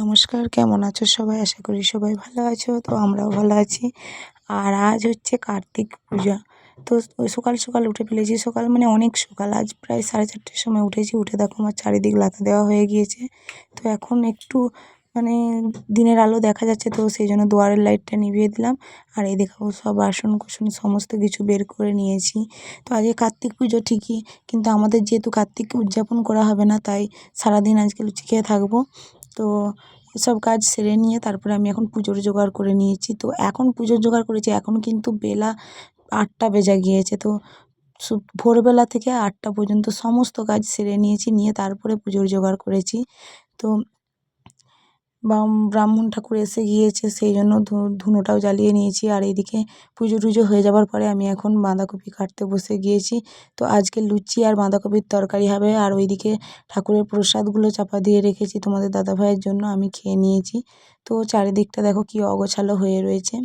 নমস্কার, কেমন আছো সবাই? আশা করি সবাই ভালো আছো, তো আমরাও ভালো আছি। আর আজ হচ্ছে কার্তিক পূজা। তো সকাল সকাল উঠে ফেলেছি। সকাল মানে অনেক সকাল। আজ প্রায় সাড়ে চারটের সময় উঠেছি। উঠে দেখো আমার চারিদিক লাথা দেওয়া হয়ে গিয়েছে। তো এখন একটু মানে দিনের আলো দেখা যাচ্ছে, তো সেই জন্য দুয়ারের লাইটটা নিভিয়ে দিলাম। আর এই দেখো সব বাসন কুসন সমস্ত কিছু বের করে নিয়েছি। তো আজকে কার্তিক পুজো ঠিকই, কিন্তু আমাদের যেহেতু কার্তিক উদযাপন করা হবে না, তাই সারাদিন আজকে লুচি খেয়ে থাকব। তো এসব কাজ সেরে নিয়ে তারপরে আমি এখন পুজোর জোগাড় করে নিয়েছি। তো এখন পুজোর জোগাড় করেছি, এখন কিন্তু বেলা আটটা বেজে গিয়েছে। তো ভোরবেলা থেকে আটটা পর্যন্ত সমস্ত কাজ সেরে নিয়েছি, নিয়ে তারপরে পুজোর জোগাড় করেছি। তো ব্রাহ্মণ ঠাকুর এসে গিয়েছে, সেই জন্য ধুনোটাও জ্বালিয়ে নিয়েছি। আর এইদিকে পুজো টুজো হয়ে যাওয়ার পরে আমি এখন বাঁধাকপি কাটতে বসে গিয়েছি। তো আজকে লুচি আর বাঁধাকপির তরকারি হবে। আর ওইদিকে ঠাকুরের প্রসাদগুলো চাপা দিয়ে রেখেছি তোমাদের দাদাভাইয়ের জন্য, আমি খেয়ে নিয়েছি। তো চারিদিকটা দেখো কি অগোছালো হয়ে রয়েছে।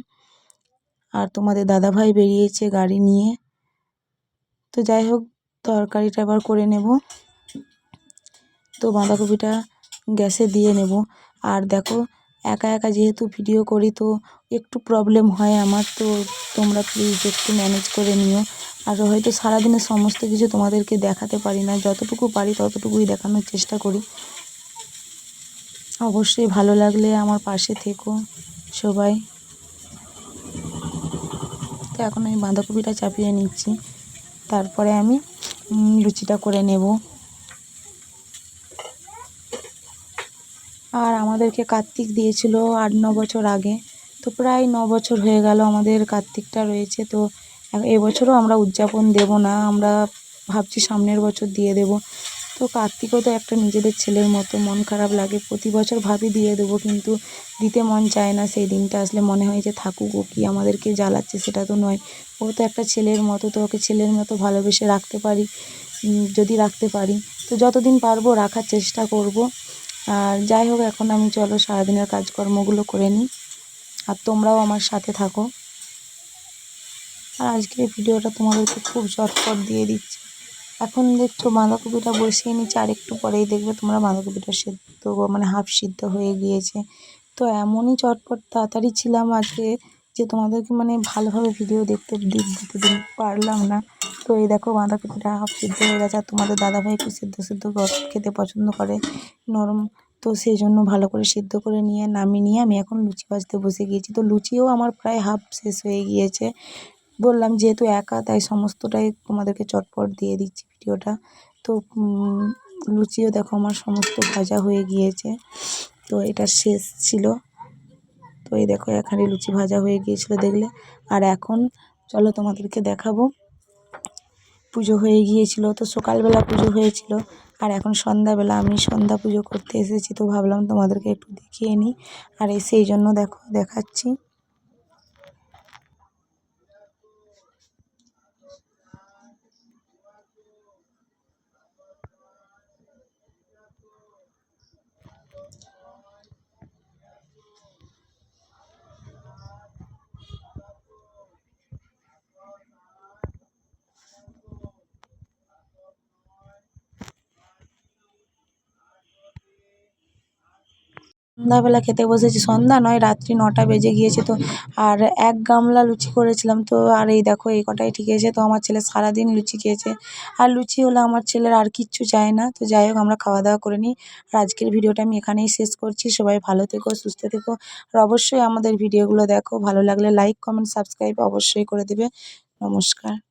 আর তোমাদের দাদাভাই বেরিয়েছে গাড়ি নিয়ে। তো যাই হোক, তরকারিটা এবার করে নেব। তো বাঁধাকপিটা গ্যাসে দিয়ে নেব। আর দেখো, একা একা যেহেতু ভিডিও করি তো একটু প্রবলেম হয় আমার, তো তোমরা প্লিজ একটু ম্যানেজ করে নিও। আর হয়তো সারাদিনের সমস্ত কিছু তোমাদেরকে দেখাতে পারি না, যতটুকু পারি ততটুকুই দেখানোর চেষ্টা করি। অবশ্যই ভালো লাগলে আমার পাশে থেকো সবাই। তো এখন আমি বাঁধাকপিটা চাপিয়ে নিচ্ছি, তারপরে আমি লুচিটা করে নেব। আর আমাদেরকে কার্তিক দিয়েছিল আট, ন বছর আগে। তো প্রায় ন বছর হয়ে গেল আমাদের কার্তিকটা রয়েছে। তো এবছরও আমরা উদযাপন দেব না, আমরা ভাবছি সামনের বছর দিয়ে দেব। তো কার্তিকও তো একটা নিজেদের ছেলের মতো, মন খারাপ লাগে। প্রতি বছর ভাবি দিয়ে দেবো, কিন্তু দিতে মন চায় না সেই দিনটা। আসলে মনে হয় যে থাকুক ও কি আমাদেরকে জ্বালাচ্ছে সেটা তো নয়। ও তো একটা ছেলের মতো, তো ওকে ছেলের মতো ভালোবেসে রাখতে পারি যদি রাখতে পারি। তো যতদিন পারব রাখার চেষ্টা করব। আর যাই হোক, এখন আমি চলো সারাদিনের কাজকর্মগুলো করে নিই। আর তোমরাও আমার সাথে থাকো। আর আজকের ভিডিওটা তোমাদেরকে খুব চটপট দিয়ে দিচ্ছি। এখন দেখছ বাঁধাকপিটা বসিয়ে নিচ্ছে, আর একটু পরেই দেখবে তোমরা বাঁধাকপিটা সেদ্ধ মানে হাফ সিদ্ধ হয়ে গিয়েছে। তো এমনই চটপট তাড়াতাড়ি ছিলাম আজকে যে তোমাদেরকে মানে ভালোভাবে ভিডিও দেখতে দিতে পারলাম না। তো এই দেখো বাঁধাকপিটা হাফ সিদ্ধ হয়ে গেছে, আর তোমাদের দাদাভাই একটু সিদ্ধ সিদ্ধ খেতে পছন্দ করে নরম। তো সেই জন্য ভালো করে সিদ্ধ করে নিয়ে, নামিয়ে নিয়ে আমি এখন লুচি ভাজতে বসে গিয়েছি। তো লুচিও আমার প্রায় হাফ শেষ হয়ে গিয়েছে। বললাম যেহেতু একা, তাই সমস্তটাই তোমাদেরকে চটপট দিয়ে দিচ্ছি ভিডিওটা। তো লুচিও দেখো আমার সমস্ত ভাজা হয়ে গিয়েছে। তো এটা শেষ ছিল। তো এই দেখো, এখানে লুচি ভাজা হয়ে গিয়েছিল দেখলে। আর এখন চলো তোমাদেরকে দেখাবো। পুজো হয়ে গিয়েছিল, তো সকালবেলা পুজো হয়েছিল। আর এখন সন্ধ্যাবেলা আমি সন্ধ্যা পুজো করতে এসেছি, তো ভাবলাম তোমাদেরকে একটু দেখিয়ে নিই। আর সেই জন্য দেখো, দেখাচ্ছি। সন্ধ্যাবেলা খেতে বসেছি। সন্ধ্যা নয়, রাত্রি নটা বেজে গিয়েছে তো। আর এক গামলা লুচি করেছিলাম তো, আর এই দেখো, এই কটাই ঠিক আছে। তো আমার ছেলে সারাদিন লুচি খেয়েছে। আর লুচি হলে আমার ছেলের আর কিচ্ছু চায় না। তো যাই হোক, আমরা খাওয়া দাওয়া করে নিই। আর আজকের ভিডিওটা আমি এখানেই শেষ করছি। সবাই ভালো থেকো, সুস্থ থেকো। আর অবশ্যই আমাদের ভিডিওগুলো দেখো। ভালো লাগলে লাইক, কমেন্ট, সাবস্ক্রাইব অবশ্যই করে দেবে। নমস্কার।